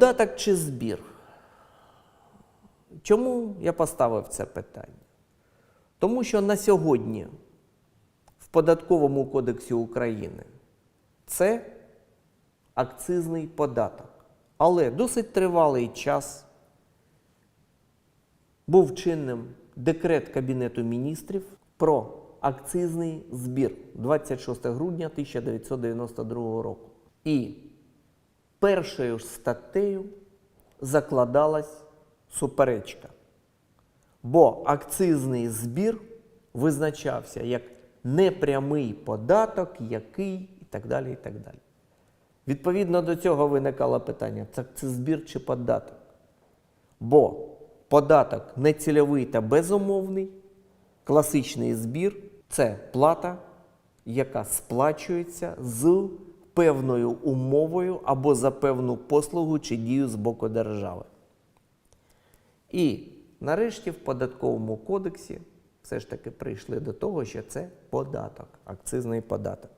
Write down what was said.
Податок чи збір? Чому я поставив це питання? Тому що на сьогодні в Податковому кодексі України це акцизний податок. Але досить тривалий час був чинним декрет Кабінету міністрів про акцизний збір 26 грудня 1992 року. І першою статтею закладалась суперечка. Бо акцизний збір визначався як непрямий податок, який і так далі. і так далі. Відповідно до цього виникало питання: це, це збір чи податок? Бо податок нецільовий та безумовний, класичний збір це плата, яка сплачується з певною умовою або за певну послугу чи дію з боку держави. І нарешті в податковому кодексі все ж таки прийшли до того, що це податок, акцизний податок.